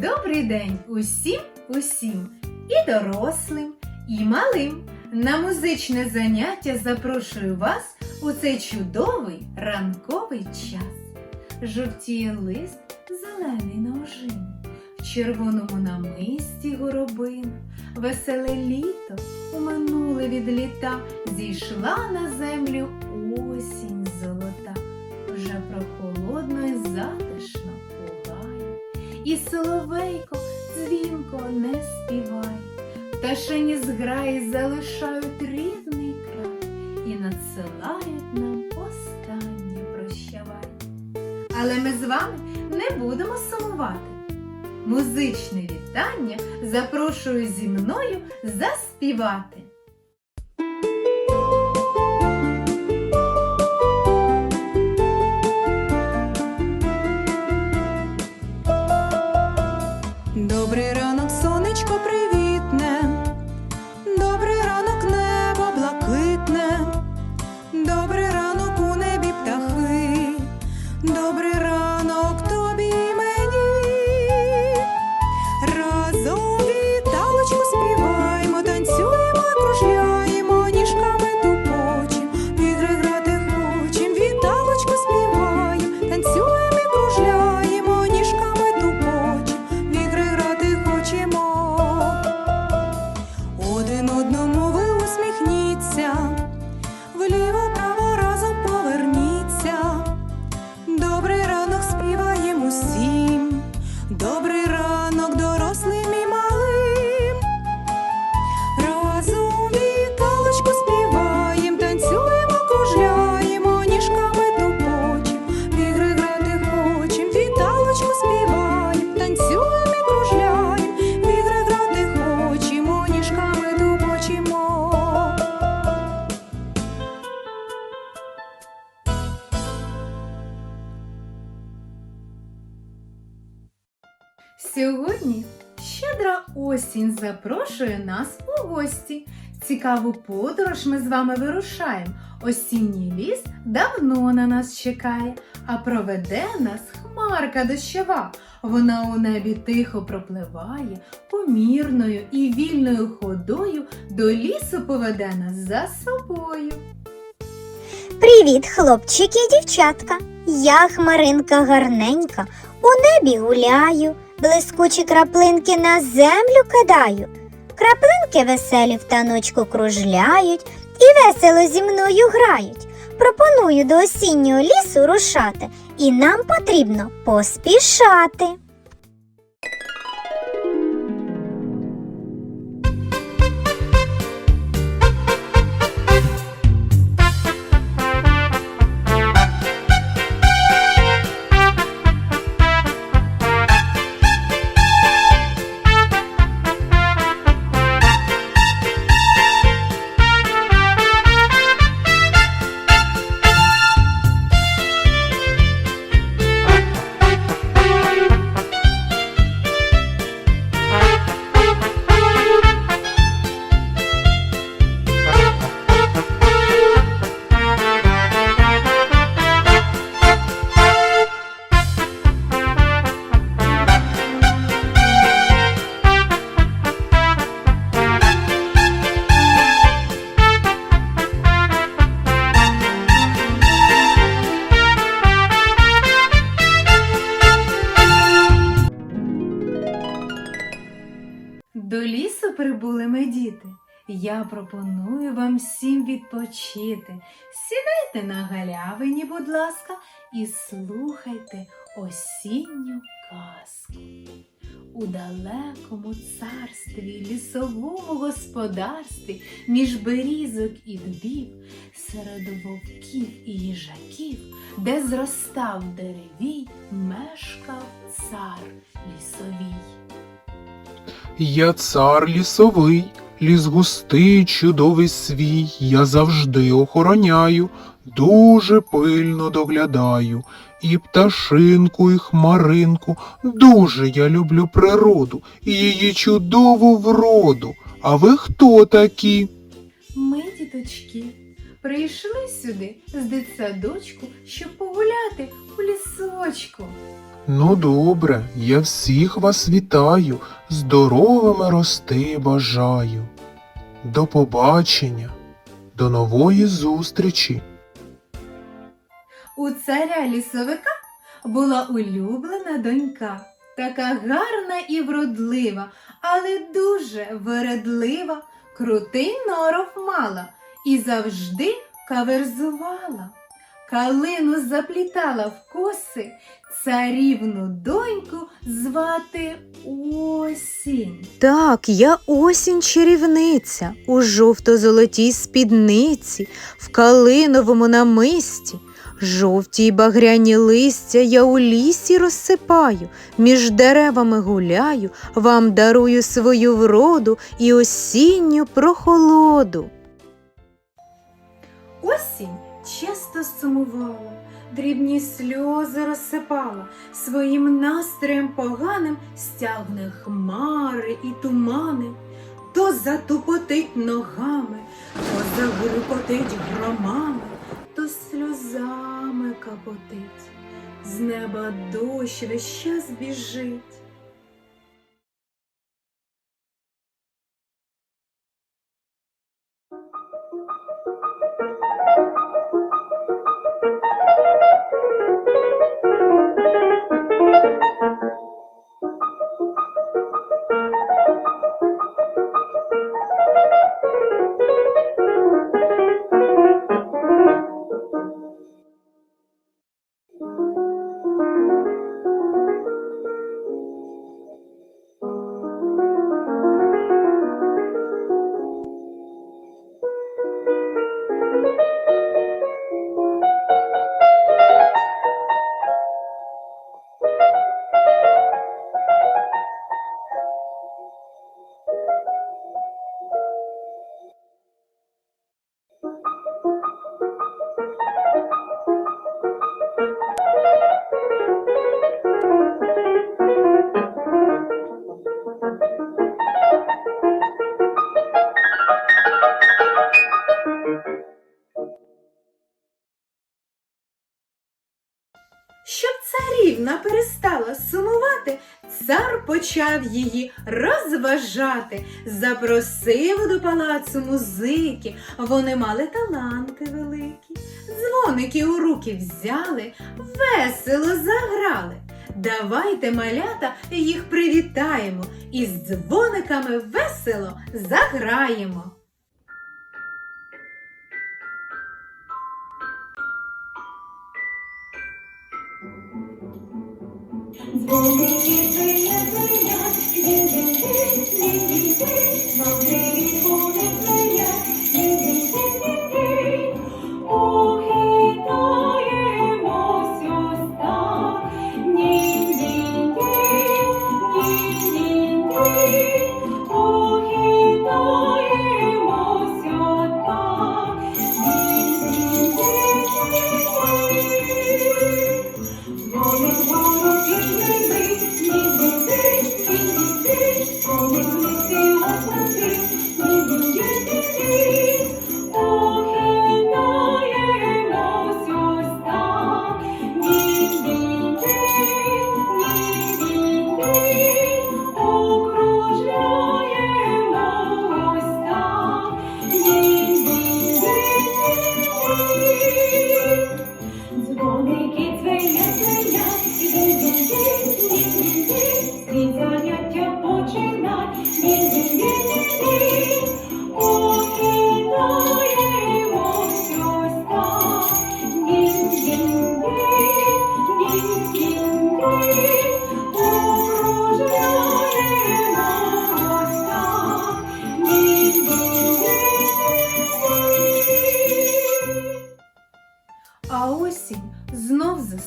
Добрий день усім, усім, і дорослим, і малим. На музичне заняття запрошую вас у цей чудовий ранковий час. Жовтіє лист, зелений на ожині, в червоному намисті горобин, веселе літо у минуле від літа зійшла на землю осінь золота, вже прохолодно і затишно і соловейко дзвінко не співає, пташині зграї залишають рідний край і надсилають нам останнє прощавай. Але ми з вами не будемо сумувати. Музичне вітання запрошую зі мною заспівати. Сьогодні щедра осінь запрошує нас у гості. Цікаву подорож ми з вами вирушаємо. Осінній ліс давно на нас чекає, а проведе нас хмарка дощова. Вона у небі тихо пропливає, помірною і вільною ходою до лісу поведе нас за собою. Привіт, хлопчики і дівчатка. Я хмаринка гарненька, у небі гуляю, блискучі краплинки на землю кидаю. Краплинки веселі в таночку кружляють і весело зі мною грають. Пропоную до осіннього лісу рушати, і нам потрібно поспішати. Прибули ми діти. Я пропоную вам всім відпочити. Сідайте на галявині, будь ласка, і слухайте осінню казку. У далекому царстві, лісовому господарстві, між берізок і дубів, серед вовків і їжаків, де зростав деревій, мешкав цар лісовій. Я цар лісовий, ліс густий, чудовий свій, я завжди охороняю, дуже пильно доглядаю. І пташинку, і хмаринку, дуже я люблю природу і її чудову вроду. А ви хто такі? Ми, діточки, прийшли сюди з дитсадочку, щоб погуляти у лісочку. Ну добре, я всіх вас вітаю, здоровими рости бажаю. До побачення, до нової зустрічі. У царя лісовика була улюблена донька, така гарна і вродлива, але дуже вередлива, крутий норов мала і завжди каверзувала. Калину заплітала в коси, царівну доньку звати Осінь. Так, я осінь чарівниця, у жовто-золотій спідниці, в калиновому намисті. Жовті й багряні листя я у лісі розсипаю, між деревами гуляю, вам дарую свою вроду і осінню прохолоду. Осінь часто сумувала, дрібні сльози розсипала, своїм настроєм поганим стягне хмари і тумани, то затупотить ногами, то загрюкотить громами, то сльозами капотить, з неба дощ весь час біжить. Перестала сумувати, цар почав її розважати, запросив до палацу музики. Вони мали таланти великі. Дзвоники у руки взяли, весело заграли. Давайте, малята, їх привітаємо і з дзвониками весело заграємо. Дзвоники звенять,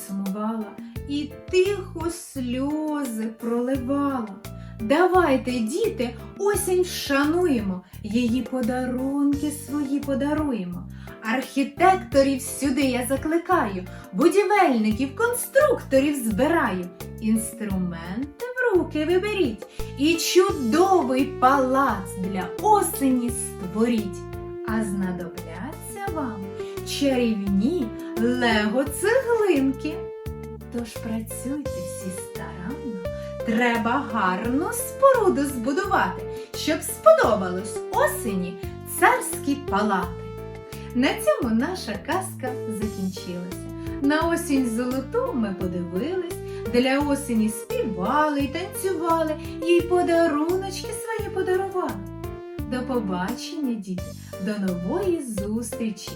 знов засумувала і тихо сльози проливала. Давайте, діти, осінь вшануємо, її подарунки свої подаруємо. Архітекторів сюди я закликаю, будівельників, конструкторів збираю. Інструменти в руки виберіть і чудовий палац для осені створіть. А знадобляться вам чарівні лего цеглинки. Тож працюйте всі старанно, треба гарну споруду збудувати, щоб сподобалось осені царські палати. На цьому наша казка закінчилася. На осінь золоту ми подивились, для осені співали й танцювали, їй подаруночки свої подарували. До побачення, діти, до нової зустрічі!